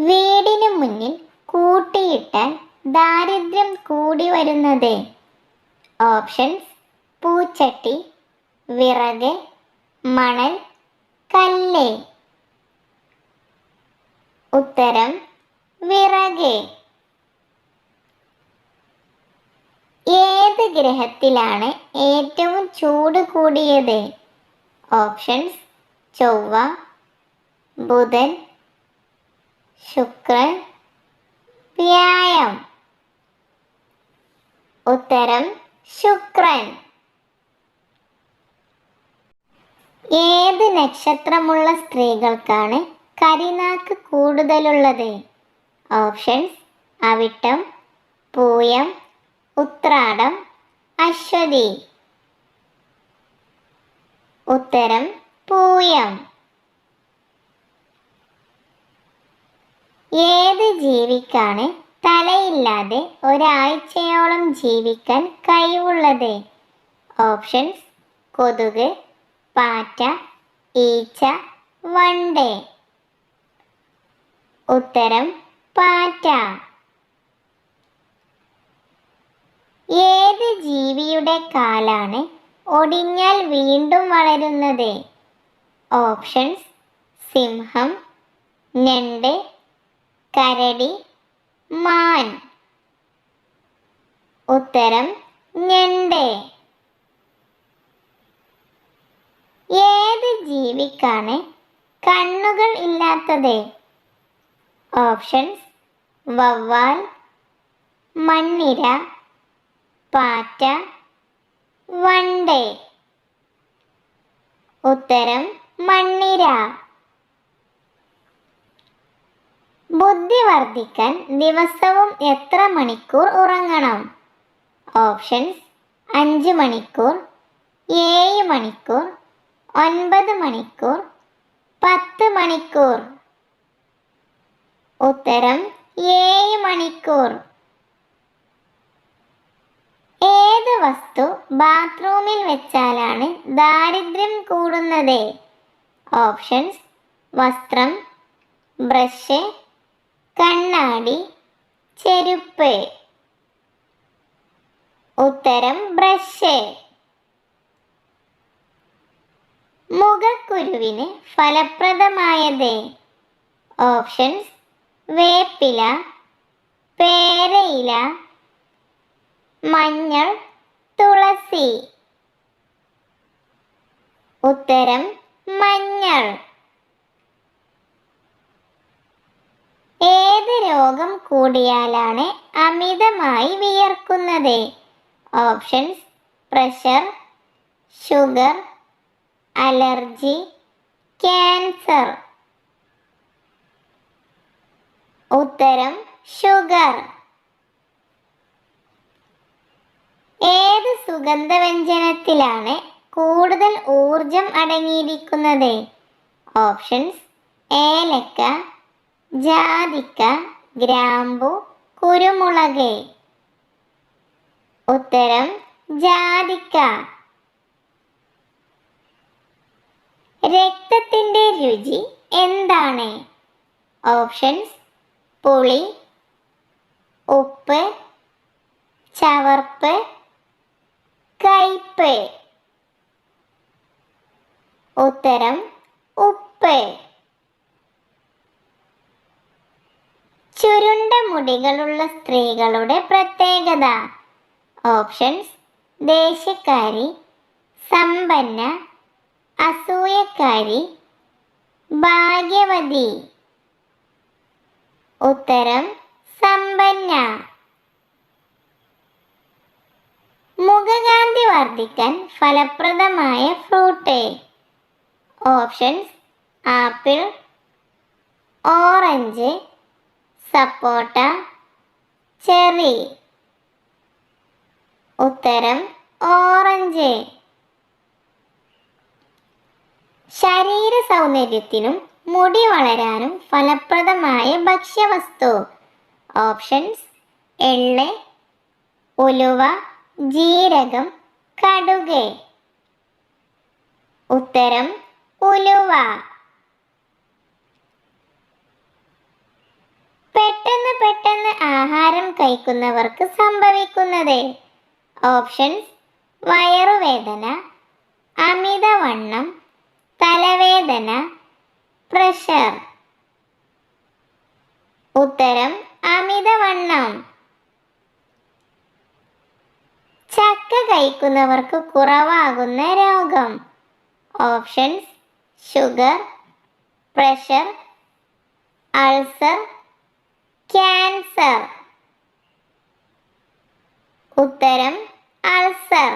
വീടിന് മുന്നിൽ കൂട്ടിയിട്ടാൽ ദാരിദ്ര്യം കൂടി വരുന്നത്. ഓപ്ഷൻസ് പൂച്ചട്ടി വിറക് മണൽ കല്ല്. ഉത്തരം വിറക്. ഏത് ഗ്രഹത്തിലാണ് ഏറ്റവും ചൂട് കൂടിയത്? ഓപ്ഷൻസ് ചൊവ്വ ബുധൻ ശുക്രൻ. വ്യായം ഉത്തരം ശുക്രൻ. ഏത് നക്ഷത്രമുള്ള സ്ത്രീകൾക്കാണ് കരിനാക്ക് കൂടുതലുള്ളത്? ഓപ്ഷൻസ് അവിട്ടം പൂയം ഉത്രാടം അശ്വതി. ഉത്തരം പൂയം. ഏത് ജീവിക്കാണ് തലയില്ലാതെ ഒരാഴ്ചയോളം ജീവിക്കാൻ കഴിവുള്ളത്? ഓപ്ഷൻസ് കൊതുക് പാറ്റ ഈച്ച വണ്ട്. ഉത്തരം പാറ്റ. ഏത് ജീവിയുടെ കാലാണ് ഒടിഞ്ഞാൽ വീണ്ടും വളരുന്നത്? ഓപ്ഷൻസ് സിംഹം ഞണ്ട് കരടി മാൻ. ഉത്തരം ഞണ്ട്. ഏത് ജീവിക്കാണ് കണ്ണുകൾ ഇല്ലാത്തത്? ഓപ്ഷൻസ് വവ്വാൽ മണ്ണിര പാറ്റ വണ്ടേ. ഉത്തരം മണ്ണിര. ബുദ്ധി വർദ്ധിക്കാൻ ദിവസവും എത്ര മണിക്കൂർ ഉറങ്ങണം? ഓപ്ഷൻസ് അഞ്ച് മണിക്കൂർ ഏഴ് മണിക്കൂർ ഒൻപത് മണിക്കൂർ പത്ത് മണിക്കൂർ. ഉത്തരം ഏഴ് മണിക്കൂർ. ഏത് വസ്തു ബാത്റൂമിൽ വെച്ചാലാണ് ദാരിദ്ര്യം കൂടുന്നത്? ഓപ്ഷൻസ് വസ്ത്രം ബ്രഷ് കണ്ണാടി ചെരുപ്പ്. ഉത്തരം ബ്രഷ്. മുഖക്കുരുവിന് ഫലപ്രദമായത് ഓപ്ഷൻസ് വേപ്പില പേരയില മഞ്ഞൾ തുളസി. ഉത്തരം മഞ്ഞൾ ഏത് രോഗം കൂടിയാലാണ് അമിതമായി വിയർക്കുന്നത്. Options pressure sugar allergy cancer. ഉത്തരം ഷുഗർ. ഏത് സുഗന്ധവ്യഞ്ജനത്തിലാണ് കൂടുതൽ ഊർജം അടങ്ങിയിരിക്കുന്നത്? ഓപ്ഷൻസ് ഏലക്ക ജാതിക്ക ഗ്രാമ്പു കുരുമുളക്. ഉത്തരം ജാതിക്ക. രക്തത്തിന്റെ രുചി എന്താണ്? ഓപ്ഷൻസ് പുളി ഉപ്പ് ചവർപ്പ് കയ്പ് ഉത്തരം ഉപ്പ്. ചുരുണ്ട മുടികളുള്ള സ്ത്രീകളുടെ പ്രത്യേകത. ഓപ്ഷൻസ് ദേഷ്യക്കാരി സമ്പന്ന അസൂയക്കാരി ഭാഗ്യവതി. ഉത്തരം സമ്പന്ന. മുഖകാന്തി വർദ്ധിക്കാൻ ഫലപ്രദമായ fruit. Options apple orange sapota cherry. ഉത്തരം ഓറഞ്ച്. ശരീര സൗന്ദര്യത്തിനും മുടി വളരാനും ഫലപ്രദമായ ഭക്ഷ്യവസ്തു. ഓപ്ഷൻസ് എള്ള് ഉലുവ ജീരകം കടുക്. ഉത്തരം ഉലുവ. കഴിക്കുന്നവർക്ക് സംഭവിക്കുന്നത്. ഓപ്ഷൻസ് വയറുവേദന അമിതവണ്ണം തലവേദന പ്രഷർ. ഉത്തരം അമിതവണ്ണം. ചക്ക കഴിക്കുന്നവർക്ക് കുറവാകുന്ന രോഗം. Options sugar pressure ulcer cancer ഉത്തരം അൾസർ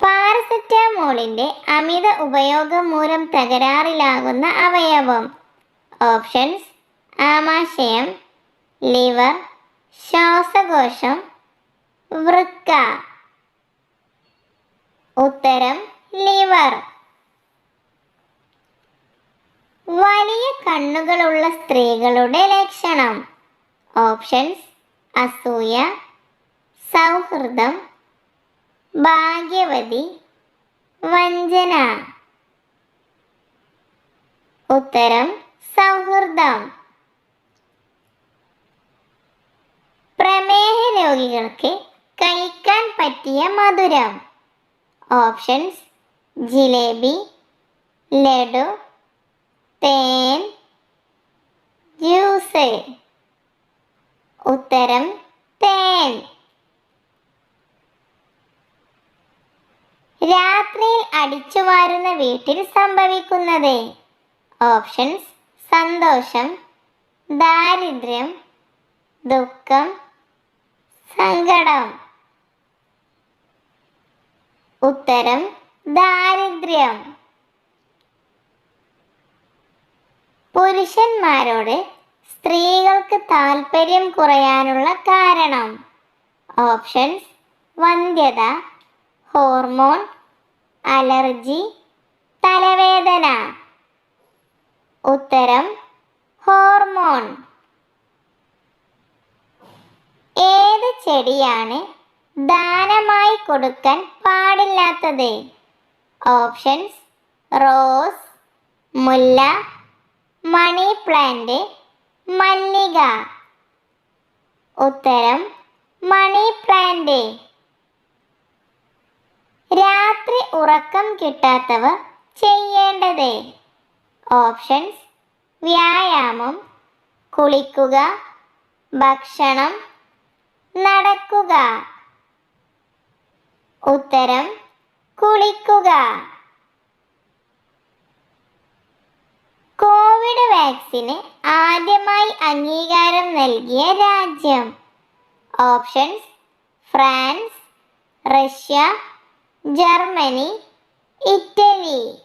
പാരസെറ്റാമോളിന്റെ അമിത ഉപയോഗം മൂലം തകരാറിലാകുന്ന അവയവം. ഓപ്ഷൻസ് ആമാശയം ലിവർ ശ്വാസകോശം വൃക്ക. ഉത്തരം ലിവർ. വലിയ കണ്ണുകളുള്ള സ്ത്രീകളുടെ ലക്ഷണം. ഓപ്ഷൻസ് അസൂയ സൗഹൃദം ഭാഗ്യവതി വഞ്ചന. ഉത്തരം സൗഹൃദം. പ്രമേഹ രോഗികൾക്ക് കഴിക്കാൻ പറ്റിയ മധുരം. ഓപ്ഷൻസ് ജിലേബി ലഡു തേൻ ജ്യൂസ് ഉത്തരം തേൻ. രാത്രിയിൽ അടിച്ചു വാരുന്ന വീട്ടിൽ സംഭവിക്കുന്നത്. ഓപ്ഷൻസ് സന്തോഷം ദാരിദ്ര്യം ദുഃഖം സങ്കടം. ഉത്തരം ദാരിദ്ര്യം. പുരുഷന്മാരോട് സ്ത്രീകൾക്ക് താല്പര്യം കുറയാനുള്ള കാരണം. ഓപ്ഷൻസ് വന്ധ്യത ഹോർമോൺ അലർജി തലവേദന. ഉത്തരം ഹോർമോൺ. ഏത് ചെടിയാണ് ദാനമായി കൊടുക്കാൻ പാടില്ലാത്തത്? ഓപ്ഷൻസ് റോസ് മുല്ല മണി പ്ലാന്റ് മല്ലിക ഉത്തരം മണി പ്ലാന്റ് രാത്രി ഉറക്കം കിട്ടാത്തവർ ചെയ്യേണ്ടത്. ഓപ്ഷൻസ് വ്യായാമം കുളിക്കുക ഭക്ഷണം നടക്കുക. ഉത്തരം കുളിക്കുക. കോവിഡ് വാക്സിന് ആദ്യമായി അംഗീകാരം നൽകിയ രാജ്യം. Options France Russia Germany Italy.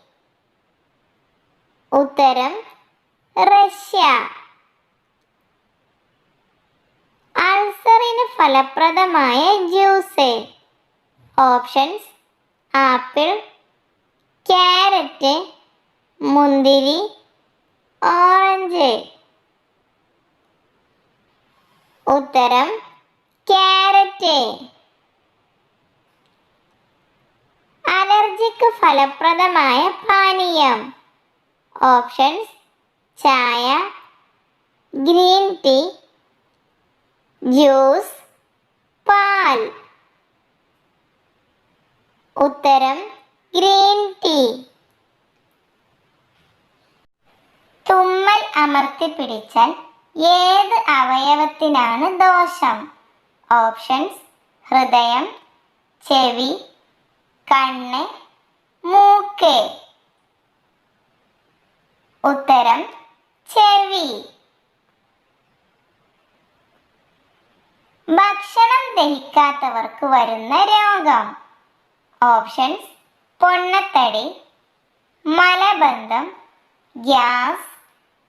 ഉത്തരം റഷ്യ. അൾസറിന് ഫലപ്രദമായ ജ്യൂസ്. ഓപ്ഷൻസ് ആപ്പിൾ ക്യാരറ്റ് മുന്തിരി ഓറഞ്ച് ഉത്തരം കാരറ്റ് അലർജിക്ക് ഫലപ്രദമായ പാനീയം. ഓപ്ഷൻസ് ചായ ഗ്രീൻ ടീ ജ്യൂസ് പാൽ. ഉത്തരം ഗ്രീൻ ടീ. തുമ്മൽ അമർത്തി പിടിച്ചാൽ ഏത് അവയവത്തിനാണ് ദോഷം? ഓപ്ഷൻസ് ഹൃദയം ചെവി കണ്ണ് മൂക്ക്. ഉത്തരം ചെവി. ഭക്ഷണം ദഹിക്കാത്തവർക്ക് വരുന്ന രോഗം. ഓപ്ഷൻസ് പൊണ്ണത്തടി മലബന്ധം ഗ്യാസ്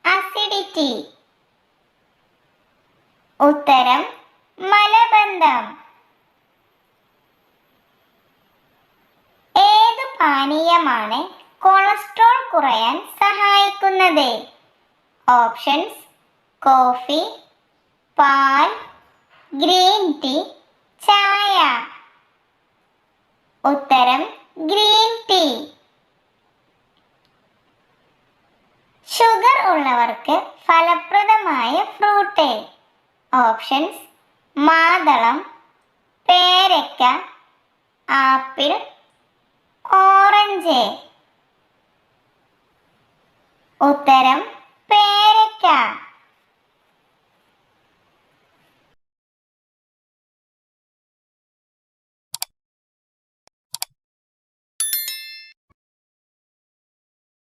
അസിഡിറ്റി. ഉത്തരം മലബന്ധം. ഏത് പാനീയമാണ് കൊളസ്ട്രോൾ കുറയാൻ സഹായിക്കുന്നത്? ഓപ്ഷൻസ് കോഫി പാൽ ഗ്രീൻ ടീ ചായ. ഉത്തരം ഗ്രീൻ ടീ. ഷുഗർ ഉള്ളവർക്ക് ഫലപ്രദമായ ഫ്രൂട്ട്. ഓപ്ഷൻസ് മാതളം പേരയ്ക്ക